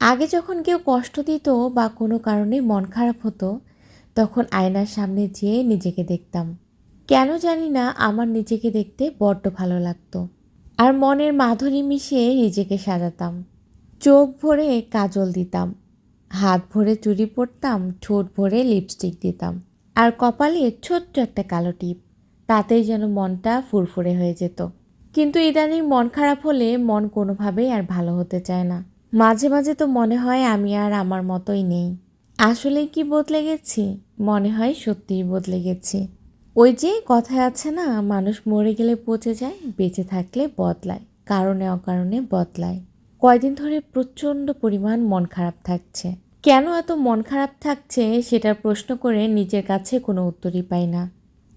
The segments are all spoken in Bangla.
আগে যখন কেউ কষ্ট দিত বা কোনো কারণে মন খারাপ হতো, তখন আয়নার সামনে যেয়ে নিজেকে দেখতাম। কেন জানি না, আমার নিজেকে দেখতে বড্ড ভালো লাগতো। আর মনের মাধুরী মিশিয়ে নিজেকে সাজাতাম। চোখ ভরে কাজল দিতাম। হাত ভরে চুড়ি পরতাম, ঠোঁট ভরে লিপস্টিক দিতাম। আর কপালে ছোট্ট একটা কালো টিপ, তাতেই যেন মনটা ফুরফুরে হয়ে যেত। কিন্তু ইদানিং মন খারাপ হলে মন কোনোভাবেই আর ভালো হতে চায় না। মাঝে মাঝে তো মনে হয় আমি আর আমার মতোই নেই। আসলে কি বদলে গেছি? মনে হয় সত্যিই বদলে গেছি। ওই যে কথায় আছে না, মানুষ মরে গেলে পচে যায়, বেঁচে থাকলে বদলায়, কারণে অকারণে বদলায়। কয়দিন ধরে প্রচণ্ড পরিমাণ মন খারাপ থাকছে। কেন এত মন খারাপ থাকছে সেটার প্রশ্ন করে নিজের কাছে কোনো উত্তরই পাই না।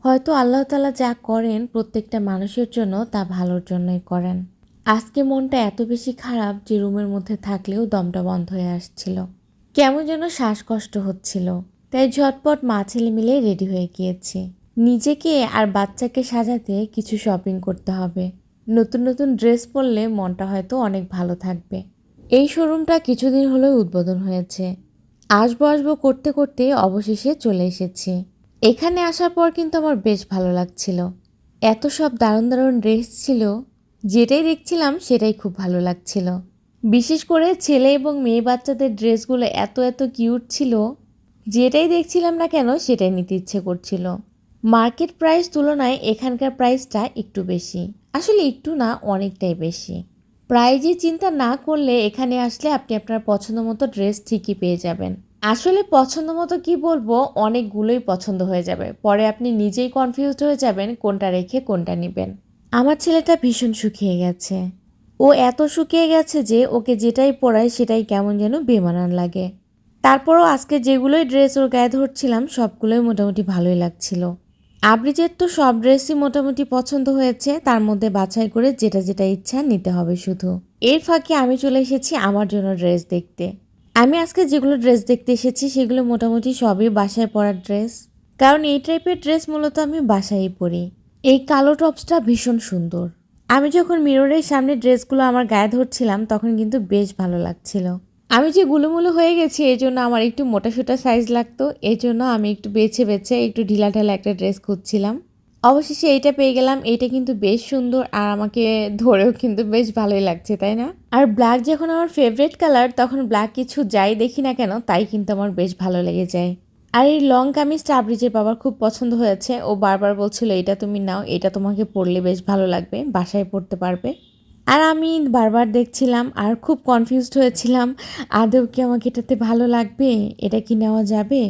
হয়তো আল্লাহ তালা যা করেন প্রত্যেকটা মানুষের জন্য তা ভালোর জন্যই করেন। আজকে মনটা এত বেশি খারাপ যে রুমের মধ্যে থাকলেও দমটা বন্ধ হয়ে আসছিল। কেমন যেন শ্বাসকষ্ট হচ্ছিল। তাই ঝটপট মা ছেলে মিলে রেডি হয়ে গিয়েছি। নিজেকে আর বাচ্চাকে সাজাতে কিছু শপিং করতে হবে। নতুন নতুন ড্রেস পরলে মনটা হয়তো অনেক ভালো থাকবে। এই শোরুমটা কিছুদিন হলেও উদ্বোধন হয়েছে। আসব আসব করতে করতে অবশেষে চলে এসেছি। এখানে আসার পর কিন্তু আমার বেশ ভালো লাগছিল। এত সব দারুণ দারুণ ড্রেস ছিল যেটাই দেখছিলাম সেটাই খুব ভালো লাগছিল। বিশেষ করে ছেলে এবং মেয়ে বাচ্চাদের ড্রেসগুলো এত এত কিউট ছিল, যেটাই দেখছিলাম না কেন সেটাই নিতে ইচ্ছে করছিল। মার্কেট প্রাইস তুলনায় এখানকার প্রাইসটা একটু বেশি। আসলে একটু না, অনেকটাই বেশি। প্রাইজে চিন্তা না করলে এখানে আসলে আপনি আপনার পছন্দ মতো ড্রেস ঠিকই পেয়ে যাবেন। আসলে পছন্দ মতো কি বলব, অনেকগুলোই পছন্দ হয়ে যাবে। পরে আপনি নিজেই কনফিউজড হয়ে যাবেন কোনটা রেখে কোনটা নেবেন। আমার ছেলেটা ভীষণ শুকিয়ে গেছে। ও এত শুকিয়ে গেছে যে ওকে যেটাই পরায় সেটাই কেমন যেন বেমানান লাগে। তারপরও আজকে যেগুলোই ড্রেস ওর গায়ে ধরছিলাম, সবগুলোই মোটামুটি ভালোই লাগছিল। আবরিজের তো সব ড্রেসই মোটামুটি পছন্দ হয়েছে, তার মধ্যে বাছাই করে যেটা যেটা ইচ্ছা নিতে হবে শুধু। এর ফাঁকে আমি চলে এসেছি আমার জন্য ড্রেস দেখতে। আমি আজকে যেগুলো ড্রেস দেখতে এসেছি, সেগুলো মোটামুটি সবই বাসায় পরার ড্রেস। কারণ এই টাইপের ড্রেস মূলত আমি বাসায় পরি। এই কালো টপসটা ভীষণ সুন্দর। আমি যখন মিররের সামনে ড্রেসগুলো আমার গায়ে ধরছিলাম, তখন কিন্তু বেশ ভালো লাগছিল। আমি যে গুলুমুলু হয়ে গেছি এই জন্য আমার একটু মোটা সোটা সাইজ লাগতো। এই জন্য আমি একটু বেছে বেছে একটু ঢিলা ঢালা একটা ড্রেস খুঁজছিলাম। অবশেষে এইটা পেয়ে গেলাম। এইটা কিন্তু বেশ সুন্দর আর আমাকে ধরেও কিন্তু বেশ ভালোই লাগছে, তাই না? আর ব্ল্যাক যখন আমার ফেভারিট কালার তখন ব্ল্যাক কিছু যাই দেখি না কেন, তাই কিন্তু আমার বেশ ভালো লেগে যায়। আর এই লং কামিজটা আবরিজের বাবার খুব পছন্দ হয়েছে। ও বারবার বলছিল, এটা তুমি নাও, এটা তোমাকে পরলে বেশ ভালো লাগবে, বাসায় পড়তে পারবে। আর আমি বারবার দেখছিলাম আর খুব কনফিউজড হয়েছিলাম, আদৌ কি আমাকে এটাতে ভালো লাগবে? এটা কি নেওয়া যাবে?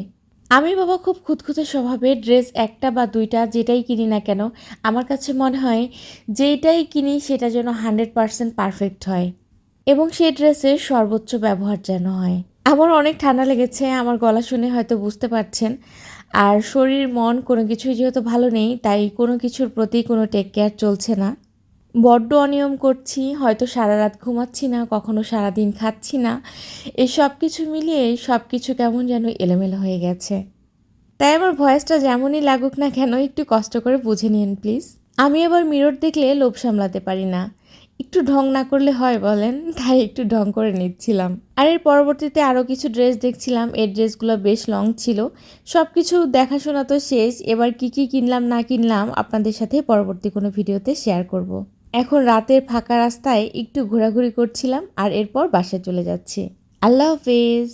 আমি বাবা খুব খুঁতখুঁতে স্বভাবের ড্রেস একটা বা দুইটা যেটাই কিনি না কেন, আমার কাছে মনে হয় যেটাই কিনি সেটা যেন হান্ড্রেড পারসেন্ট পারফেক্ট হয় এবং সেই ড্রেসের সর্বোচ্চ ব্যবহার যেন হয়। আমার অনেক ঠান্ডা লেগেছে, আমার গলা শুনে হয়তো বুঝতে পারছেন। আর শরীর, মন কোনো কিছুই যেহেতু ভালো নেই, তাই কোনো কিছুর প্রতি কোনো টেক কেয়ার চলছে না। বড্ড অনিয়ম করছি, হয়তো সারা রাত ঘুমাচ্ছি না, কখনো সারা দিন খাচ্ছি না। এই সব কিছু মিলিয়ে সব কিছু কেমন যেন এলোমেলো হয়ে গেছে। তাই আমার ভয়েসটা যেমনই লাগুক না কেন, একটু কষ্ট করে বুঝে নিন প্লিজ। আমি আবার মিরর দেখলে লোভ সামলাতে পারি না। একটু ঢং না করলে হয় বলেন, তাই একটু ঢং করে নিচ্ছিলাম। আর এর পরবর্তীতে আরও কিছু ড্রেস দেখছিলাম এর ড্রেসগুলো বেশ লং ছিল। সব কিছু দেখাশোনা তো শেষ, এবার কি কি কিনলাম না কিনলাম আপনাদের সাথে পরবর্তী কোনো ভিডিওতে শেয়ার করব। এখন রাতের ফাঁকা রাস্তায় একটু ঘোরাঘুরি করছিলাম, আর এরপর বাসায় চলে যাচ্ছি। আল্লাহ হাফেজ।